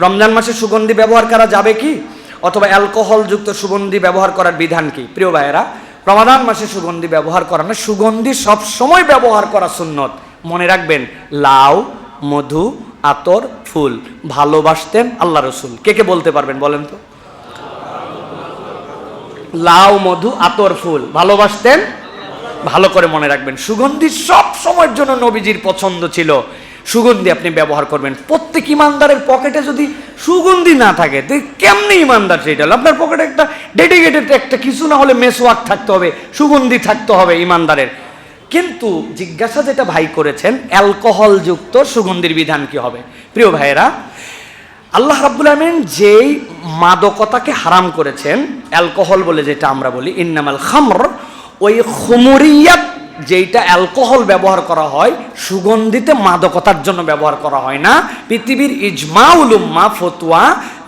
রমজান মাসে সুগন্ধি ব্যবহার করা যাবে কি? অথবা অ্যালকোহলযুক্ত সুগন্ধি ব্যবহার করার বিধান কি? প্রিয় ভাইয়েরা, রমাদান মাসে সুগন্ধি ব্যবহার করা না সুগন্ধি সবসময় ব্যবহার করা সুন্নত। মনে রাখবেন, লাউ, মধু, আতর, ফুল ভালোবাসতেন আল্লাহ রসুল। কে কে বলতে পারবেন বলেন তো? লাউ, মধু, আতর, ফুল ভালোবাসতেন? ভালো করে মনে রাখবেন। সুগন্ধি সব সময়ের জন্য নবীজির পছন্দ ছিল। সুগন্ধি আপনি ব্যবহার করবেন। প্রত্যেক ইমানদারের পকেটে যদি সুগন্ধি না থাকে কেমনি ইমানদার সেটা হলো? আপনার পকেটে একটা ডেডিকেটেড একটা কিছু না হলে মেসওয়াক থাকতে হবে, সুগন্ধি থাকতে হবে ইমানদারের। কিন্তু জিজ্ঞাসা যেটা ভাই করেছেন অ্যালকোহলযুক্ত সুগন্ধির বিধান কি হবে? প্রিয় ভাইয়েরা, আল্লাহ রাব্বুল আমিন যেই মাদকতাকে হারাম করেছেন অ্যালকোহল বলে যেটা আমরা বলি, ইন্নামাল খামর, ওই খুমরিয়াত যেইটা অ্যালকোহল ব্যবহার করা হয়, সুগন্ধিতে মাদকতার জন্য ব্যবহার করা হয় না। পৃথিবীর ইজমা, উলুম্মা, ফতুয়া,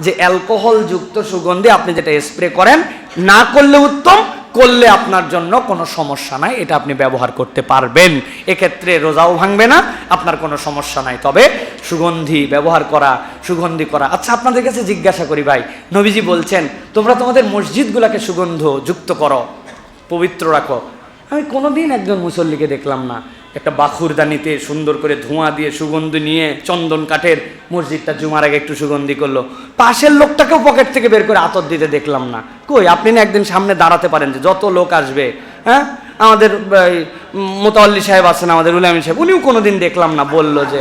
যে অ্যালকোহলযুক্ত সুগন্ধি আপনি যেটা স্প্রে করেন, না করলে উত্তম, করলে আপনার জন্য কোনো সমস্যা নাই, এটা আপনি ব্যবহার করতে পারবেন। এক্ষেত্রে রোজাও ভাঙবে না, আপনার কোনো সমস্যা নাই। তবে সুগন্ধি ব্যবহার করা, সুগন্ধি করা আচ্ছা আপনাদের কাছে জিজ্ঞাসা করি ভাই, নবীজি বলছেন, তোমরা তোমাদের মসজিদগুলোকে সুগন্ধ যুক্ত করো, পবিত্র রাখো। আমি কোনোদিন একজন মুসল্লিকে দেখলাম না। একটা বাখুরদানিতে সুন্দর করে ধোঁয়া দিয়ে সুগন্ধি নিয়ে চন্দন কাঠের মসজিদটা জুমার আগে একটু সুগন্ধি করল। পাশের লোকটাকেও পকেট থেকে বের করে আতর দিতে দেখলাম না। কই, আপনি না একদিন সামনে দাঁড়াতে পারেন যে যত লোক আসবে হ্যাঁ? আমাদের মোতাল্লি সাহেব আছেন, আমাদের উলামি সাহেব, উনিও কোনো দিন দেখলাম না, বলল যে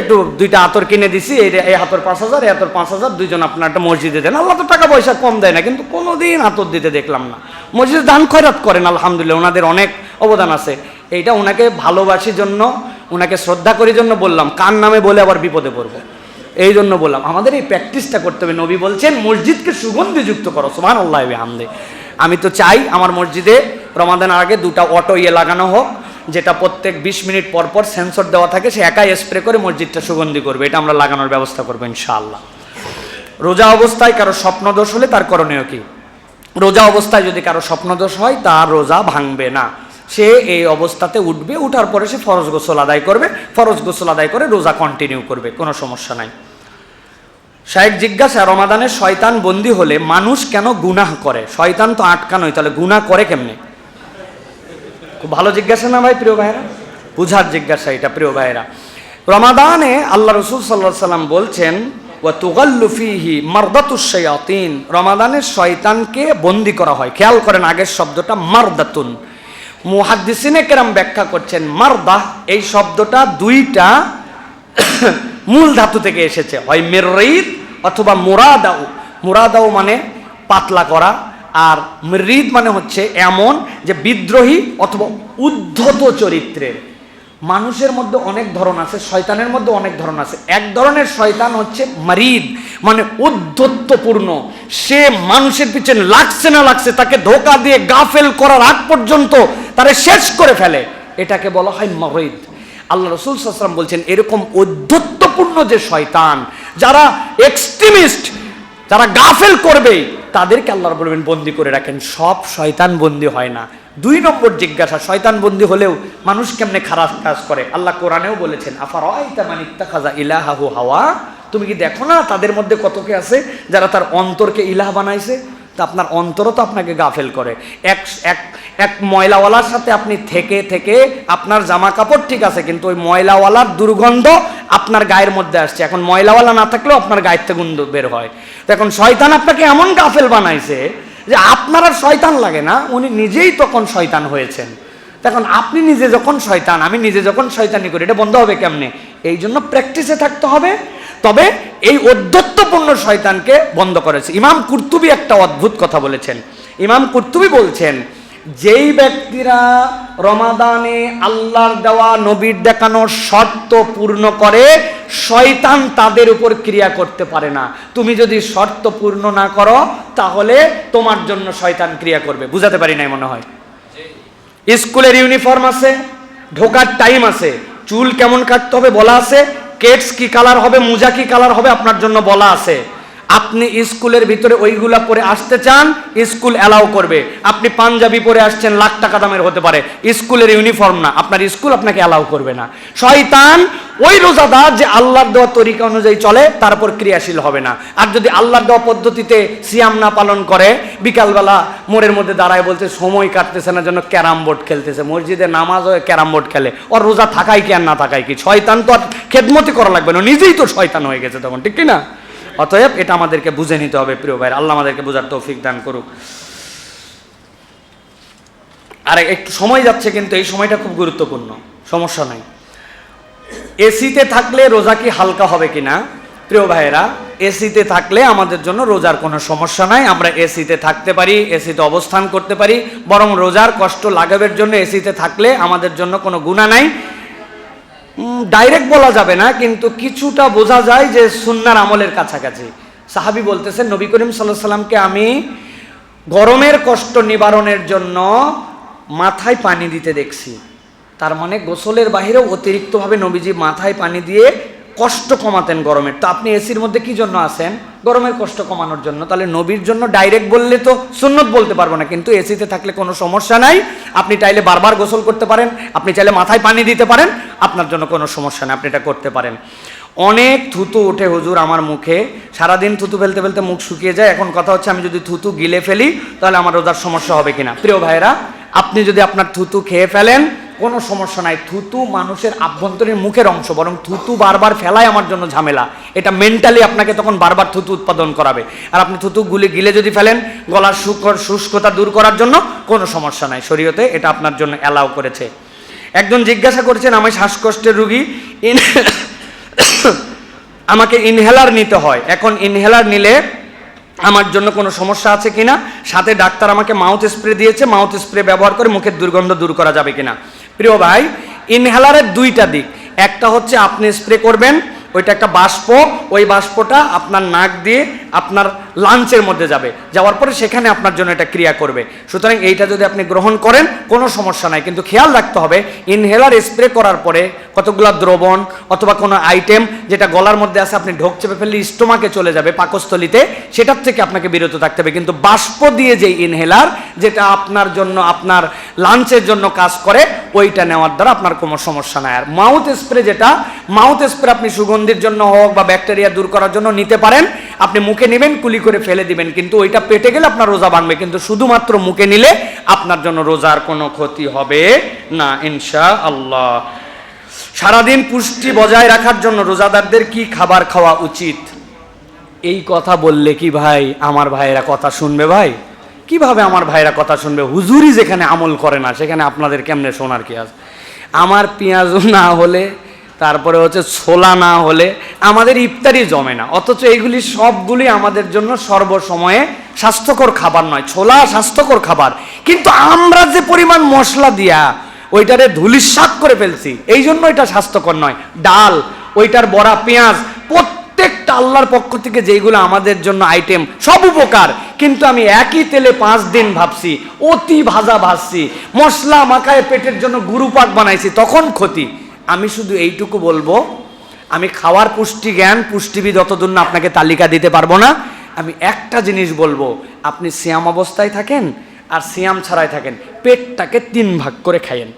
একটু দুইটা আতর কিনে দিছি, এই হাতর পাঁচ হাজার, এই হাতর পাঁচ হাজার, দুইজন আপনার একটা মসজিদে দেন। আল্লাহ তো টাকা পয়সা কম দেয় না, কিন্তু কোনোদিন আতর দিতে দেখলাম না। মসজিদে দান খয়রাত করেন, আলহামদুলিল্লাহ, ওনাদের অনেক অবদান আছে। এইটা ওনাকে ভালোবাসির জন্য, ওনাকে শ্রদ্ধা করার জন্য বললাম, কার নামে বলে আবার বিপদে পড়ব? এই জন্য বললাম, আমাদের এই প্র্যাকটিসটা করতে হবে। নবী বলছেন, মসজিদকে সুগন্ধিযুক্ত করো সুমান আল্লাহ হামদে আমি তো চাই আমার মসজিদে রমাদানের আগে দুটা অটো ইয়ে লাগানো হোক, যেটা প্রত্যেক বিশ মিনিট পর পর সেন্সর দেওয়া থাকে, সে একাই স্প্রে করে মসজিদটা সুগন্ধি করবে। এটা আমরা লাগানোর ব্যবস্থা করব, ইনশাআল্লাহ। রোজা অবস্থায় কারও স্বপ্নদোষ হলে তার করণীয় কি? রোজা অবস্থায় যদি কারও স্বপ্নদোষ হয়, তার রোজা ভাঙবে না। সে এই অবস্থাতে উঠবে, উঠার পরে সে ফরজ গোসল আদায় করবে, ফরজ গোসল আদায় করে রোজা কন্টিনিউ করবে, কোনো সমস্যা নাই। শাহেক জিজ্ঞাসা রমাদানের শয়তান বন্দি হলে মানুষ কেন গুনাহ করে? শয়তান তো আটকানোই, তাহলে গুনাহ করে কেমনে? খুব ভালো জিজ্ঞাসা না ভাই, প্রিয় ভাইরা বুঝার জিজ্ঞাসা এটা, প্রিয় ভাইরা রমাদানে আল্লাহ রসুল সাল্লাহ সাল্লাম বলছেন ও তুগাল্লুফিহি মারদাতুসায়াতিন রমাদানের শয়তানকে বন্দি করা হয়। খেয়াল করেন আগের শব্দটা মারদাতুন। মুহাদ্দিসিনে কেরাম ব্যাখ্যা করছেন মারদাহ এই শব্দটা দুইটা মূল ধাতু থেকে এসেছে। হয় মেরিদ অথবা মুরাদাউ। মুরাদাউ মানে পাতলা করা, আর মৃদ মানে হচ্ছে এমন যে বিদ্রোহী অথবা উদ্ধত চরিত্রের। মানুষের মধ্যে অনেক ধরন আছে, শয়তানের মধ্যে অনেক ধরন আছে। এক ধরনের শয়তান হচ্ছে মারিদ মানে উদ্ধত্তপূর্ণ। সে মানুষের পিছনে লাগছে না লাগছে, তাকে ধোকা দিয়ে গাফেল করার আগ পর্যন্ত তারে শেষ করে ফেলে। এটাকে বলা হয় মরিদ আল্লাহ রসুল সাসলাম বলছেন, এরকম উদ্ধত্তপূর্ণ যে শয়তান, যারা এক্সট্রিমিস্ট যারা গাফেল করবে, তাদেরকে আল্লাহ বলবেন বন্দি করে রাখেন। সব শয়তান বন্দি হয় না। দুই নম্বর জিজ্ঞাসা, শয়তান বন্দি হলেও মানুষ কেমনে খারাপ কাজ করে? আল্লাহ কোরআনেও বলেছেন আফার মানিকতা খাজা ইলাহাহু হাওয়া? তুমি কি দেখো না তাদের মধ্যে কতকে আছে যারা তার অন্তরকে ইলাহ বানাইছে? তা আপনার অন্তরও তো আপনাকে গাফেল করে। এক এক এক ময়লাওয়ালার সাথে আপনি থেকে থেকে আপনার জামা কাপড় ঠিক আছে, কিন্তু ওই ময়লাওয়ালার দুর্গন্ধ আপনার গায়ের মধ্যে আসছে। এখন ময়লাওয়ালা না থাকলেও আপনার গায়ের থেকে গন্ধ বের হয়। তো এখন শয়তান আপনাকে এমন গাফেল বানাইছে যে আপনার আর শয়তান লাগে না, উনি নিজেই তখন শয়তান হয়েছেন। তখন আপনি নিজে যখন শয়তান, আমি নিজে যখন শয়তানি করি, এটা বন্ধ হবে কেমনে? এই জন্য প্র্যাকটিসে থাকতে হবে। তবে এই অধ্যত্বপূর্ণ শয়তানকে বন্ধ করেছে। ইমাম কুর্তুবি একটা অদ্ভুত কথা বলেছেন। ইমাম কুর্তুবি বলছেন, যেই ব্যক্তিরা রমাদানে আল্লাহর দেওয়া নবীর দেখানো শর্ত পূর্ণ করে শয়তান তাদের উপর ক্রিয়া করতে পারে না। তুমি যদি শর্ত পূর্ণ না করো, তাহলে তোমার জন্য শয়তান ক্রিয়া করবে। বুঝাতে পারি নাই মনে হয়? স্কুলের ইউনিফর্ম আছে, ঢোকার টাইম আছে, চুল কেমন কাটতে হবে বলা আছে, কেটস কি কালার হবে, মোজা কি কালার হবে, আপনার জন্য বলা আছে। আপনি স্কুলের ভিতরে ওইগুলা পরে আসতে চান, স্কুল অ্যালাউ করবে। আপনি পাঞ্জাবি পরে আসছেন, লাখ টাকা দামের হতে পারে। স্কুলের ইউনিফর্ম না, আপনার স্কুল আপনাকে অ্যালাউ করবে না। শয়তান ওই রোজাদার যে আল্লাহর দেওয়া তরিকা অনুযায়ী চলে তারপর ক্রিয়াশীল হবে না। আর যদি আল্লাহর দেওয়া পদ্ধতিতে সিয়াম না পালন করে, বিকালবেলা মোড়ের মধ্যে দাঁড়ায় বলছে, সময় কাটতেছে না জন্য ক্যারাম বোর্ড খেলতেছে। মসজিদে নামাজ হয়ে ক্যারাম বোর্ড খেলে। ওর রোজা থাকাই কি আর না থাকাই কি? শয়তান তো আর খেদমতি করা লাগবে না। নিজেই তো শয়তান হয়ে গেছে তখন, ঠিক কি না? অতএব এটা আমাদেরকে বুঝে নিতে হবে, প্রিয় ভাই আল্লাহ আমাদেরকে বোঝার তৌফিক দান করুক। আর, একটু সময় যাচ্ছে কিন্তু এই সময়টা খুব গুরুত্বপূর্ণ, সমস্যা নাই। এসিতে থাকলে রোজা কি হালকা হবে কিনা? প্রিয় ভাইয়েরা, এসিতে থাকলে আমাদের জন্য রোজার কোনো সমস্যা নাই। আমরা এসিতে থাকতে পারি, এসিতে অবস্থান করতে পারি, বরং রোজার কষ্ট লাগাবের জন্য এসিতে থাকলে আমাদের জন্য কোনো গুণা নাই। ডাইরেক্ট বলা যাবে না, কিন্তু কিছুটা বোঝা যায় যে সুন্নার আমলের কাছাকাছি। সাহাবি বলতেছেন, নবী করিম সাল্লাহ সাল্লামকে আমি গরমের কষ্ট নিবারণের জন্য মাথায় পানি দিতে দেখছি। তার মানে গোসলের বাহিরেও অতিরিক্তভাবে নবীজি মাথায় পানি দিয়ে কষ্ট কমাতেন গরমের তো আপনি এসির মধ্যে কি জন্য আসেন গরমের কষ্ট কমানোর জন্য। তাহলে নবীর জন্য ডাইরেক্ট বললে তো সুন্নত বলতে পারব না, কিন্তু এসিতে থাকলে কোনো সমস্যা নাই। আপনি চাইলে বারবার গোসল করতে পারেন, আপনি চাইলে মাথায় পানি দিতে পারেন, আপনার জন্য কোনো সমস্যা নেই, আপনি এটা করতে পারেন। অনেক থুতু ওঠে হুজুর আমার মুখে, সারাদিন থুতু ফেলতে ফেলতে মুখ শুকিয়ে যায়। এখন কথা হচ্ছে আমি যদি থুতু গিলে ফেলি, তাহলে আমার রোজার সমস্যা হবে কিনা। প্রিয় ভাইরা আপনি যদি আপনার থুতু খেয়ে ফেলেন কোনো সমস্যা নাই। থুতু মানুষের আভ্যন্তরীণ মুখের অংশ, বরং থুতু বারবার ফেলাই আমার জন্য ঝামেলা। এটা মেন্টালি আপনাকে তখন বারবার থুতু উৎপাদন করাবে। আর আপনি থুতু গুলি গিলে যদি ফেলেন, গলার শুকর শুষ্কতা দূর করার জন্য কোনো সমস্যা নাই। শরীয়তে এটা আপনার জন্য অ্যালাউ করেছে। একজন জিজ্ঞাসা করেছেন, আমি শ্বাসকষ্টের রুগী আমাকে ইনহেলার নিতে হয়। এখন ইনহেলার নিলে আমার জন্য কোনো সমস্যা আছে কিনা? সাথে ডাক্তার আমাকে মাউথ স্প্রে দিয়েছে। মাউথ স্প্রে ব্যবহার করে মুখের দুর্গন্ধ দূর করা যাবে কিনা? প্রিয় ভাই ইনহেলারের দুইটা দিক। একটা হচ্ছে আপনি স্প্রে করবেন, ওইটা একটা বাষ্প, ওই বাষ্পটা আপনার নাক দিয়ে আপনার লাঞ্চের মধ্যে যাবে। যাওয়ার পরে সেখানে আপনার জন্য এটা ক্রিয়া করবে। সুতরাং এইটা যদি আপনি গ্রহণ করেন, কোনো সমস্যা নাই। কিন্তু খেয়াল রাখতে হবে ইনহেলার স্প্রে করার পরে কতগুলো দ্রবণ অথবা কোনো আইটেম যেটা গলার মধ্যে আছে, আপনি ঢোক চেপে ফেললে স্টোমাকে চলে যাবে পাকস্থলিতে, সেটার থেকে আপনাকে বিরত থাকতে হবে। কিন্তু বাষ্প দিয়ে যে ইনহেলার যেটা আপনার জন্য, আপনার লাঞ্চের জন্য কাজ করে, ওইটা নেওয়ার দ্বারা আপনার কোনো সমস্যা নাই। আর মাউথ স্প্রে যেটা মাউথ স্প্রে আপনি সুগন্ধির জন্য হোক বা ব্যাকটেরিয়া দূর করার জন্য নিতে পারেন। আপনি মুখে নেবেন, কুলি করে ফেলে দিবেন। কিন্তু ওইটা পেটে গেলে আপনার রোজা ভাঙবে। কিন্তু শুধুমাত্র মুখে নিলে আপনার জন্য রোজার কোনো ক্ষতি হবে না ইনশা আল্লাহ সারাদিন পুষ্টি বজায় রাখার জন্য রোজাদারদের কি খাবার খাওয়া উচিত? এই কথা বললে কি ভাই আমার ভাইয়েরা কথা শুনবে ভাই? কীভাবে আমার ভাইরা কথা শুনবে? হুজুরি যেখানে আমল করে না, সেখানে আপনাদের কেমনে শোনার কি আছে? আমার পেঁয়াজও না হলে তারপরে হচ্ছে ছোলা না হলে আমাদের ইফতারি জমে না। অথচ এইগুলি সবগুলি আমাদের জন্য সর্বসময়ে স্বাস্থ্যকর খাবার নয়। ছোলা স্বাস্থ্যকর খাবার। কিন্তু আমরা যে পরিমাণ মশলা দিয়া ওইটারে ধুলিস্বাদ করে ফেলছি, এই জন্য এটা স্বাস্থ্যকর নয়। ডাল, ওইটার বড়া, পেঁয়াজ, প্রত্যেকটা আল্লাহর পক্ষ থেকে যেইগুলো আমাদের জন্য আইটেম সব উপকার। কিন্তু আমি একই তেলে পাঁচ দিন ভাবছি, অতি ভাজা ভাজছি। মশলা মাখায় পেটের জন্য গুরুপাক বানাইছি, তখন ক্ষতি। আমি শুধু এইটুকু বলব, আমি খাওয়ার পুষ্টি জ্ঞান পুষ্টিবিদ অতদূর না আপনাকে তালিকা দিতে পারব না। আমি একটা জিনিস বলব, আপনি সিয়াম অবস্থায় থাকেন আর সিয়াম ছাড়াই থাকেন, পেটটাকে তিন ভাগ করে খাইয়েন।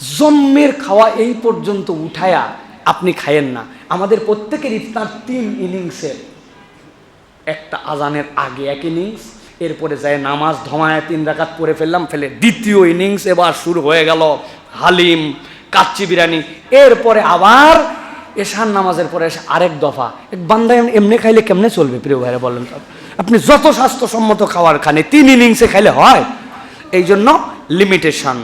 জম্মের খাওয়া এই পর্যন্ত উঠায়া আপনি খায়েন না। আমাদের প্রত্যেকের ইফতার তিন ইনিংসের। একটা আজানের আগে এক ইনিংস, এরপরে যায় নামাজ, ধমায় তিন রাকাত পরে ফেললাম, ফেলে দ্বিতীয় ইনিংস এবার শুরু হয়ে গেল হালিম। কাচ্চি বিরিয়ানি। এরপরে আবার এশান নামাজের পরে আরেক দফা। এক বান্দা এমনি খাইলে কেমনে চলবে প্রিয় ভাইরা বলেন তো? আপনি যত স্বাস্থ্যসম্মত খাবার খানে তিন ইনিংসে খাইলে হয়। এই জন্য লিমিটেশন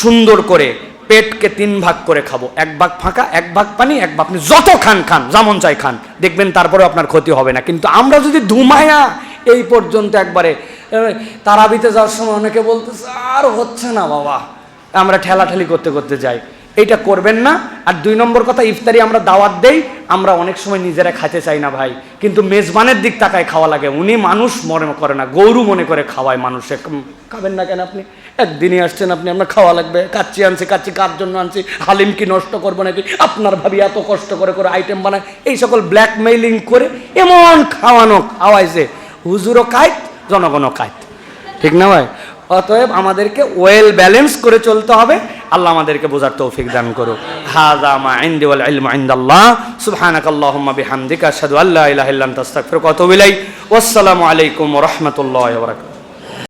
সুন্দর করে পেটকে তিন ভাগ করে খাব। এক ভাগ ফাঁকা, এক ভাগ পানি, এক ভাগ আপনি যত খান খান যেমন চাই খান। দেখবেন তারপরে আপনার ক্ষতি হবে না। কিন্তু আমরা যদি ধুমায়া এই পর্যন্ত একবারে তারাবিতে যাওয়ার সময় অনেকে বলতেছে, আর হচ্ছে না বাবা। আমরা ঠেলাঠেলি করতে করতে যাই। এইটা করবেন না। আর দুই নম্বর কথা, ইফতারি আমরা দাওয়াত দেই, আমরা অনেক সময় নিজেরা খাইতে চাই না ভাই। কিন্তু মেজবানের দিক তাকায় খাওয়া লাগে। উনি মানুষ মনে করে না, গৌরু মনে করে খাওয়ায় মানুষে। খাবেন না কেন আপনি? একদিনই আসছেন আপনি, আপনার খাওয়া লাগবে। কাচ্চি আনছি, কাচ্চি কার জন্য আনছি? হালিম কি নষ্ট করব নাকি? আপনার ভাবি এত কষ্ট করে করে আইটেম বানায়। এই সকল ব্ল্যাকমেইলিং করে এমন খাওয়ানো খাওয়াইছে। হুজুরও কাইত জনগণও কাইত ঠিক না ভাই? অতএব আমাদেরকে ওয়েল ব্যালেন্স করে চলতে হবে। আল্লাহ আমাদেরকে বোঝার তৌফিক দান করো হাজা মা ইন্দি ওয়াল ইলমু ইনদাল্লাহ। সুবহানাকাল্লাহুম্মা বিহামদিকা আশহাদু আল্লা ইলাহা ইল্লা আনতা আস্তাগফিরুকা ওয়া আতুবু ইলাইক। ওয়াসসালামু আলাইকুম ওয়া রাহমাতুল্লাহি ওয়া বারাকাতুহু।